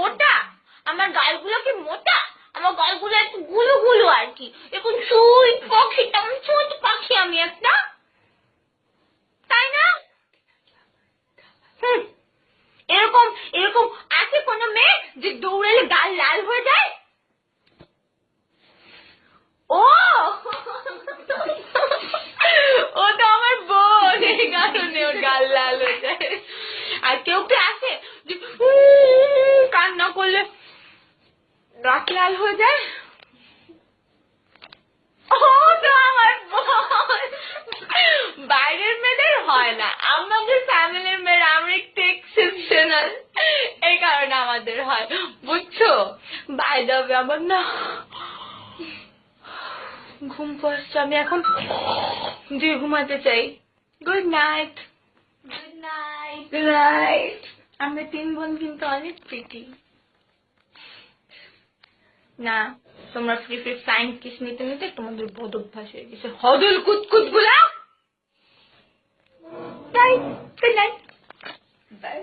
মোটা? আমার গালগুলো কি মোটা? আমার গালগুলো একটু গুলো গুলো আর কি। এখন সুইট পাখি তেমন সুইট পাখি আমি একটা। তাই না? এরকম এরকম আছে কোনো মেয়ে যে দৌড়ালে গাল লাল হয়ে যায়? ও! ও তো আমার বোন, এই কারণে ওর গাল লাল হয়ে যায়। আর কেউ কি আছে যে উম কান্না করলে গাছ লাল হয়ে যায়? বাইরের মেয়েদের হয় না। আমাদের ফ্যামিলির মেয়েরা আমরা একটু এক্সেপশনাল এই কারণে আমাদের হয়। বুঝছ? বাই যাবে আমার না ঘুম পাচ্ছে। আমি এখন দিয়ে ঘুমাতে চাই। Good night good night good night আমরা তিন বোন কিন্তু অনেক প্রীতি না তোমরা ফ্রি ফ্রি ফ্লাইং কিস নিতে নিতে তোমাদের বোধ অভ্যাস হয়ে গেছে হদল কুতকুত গুলা তাই গুড নাইট বাই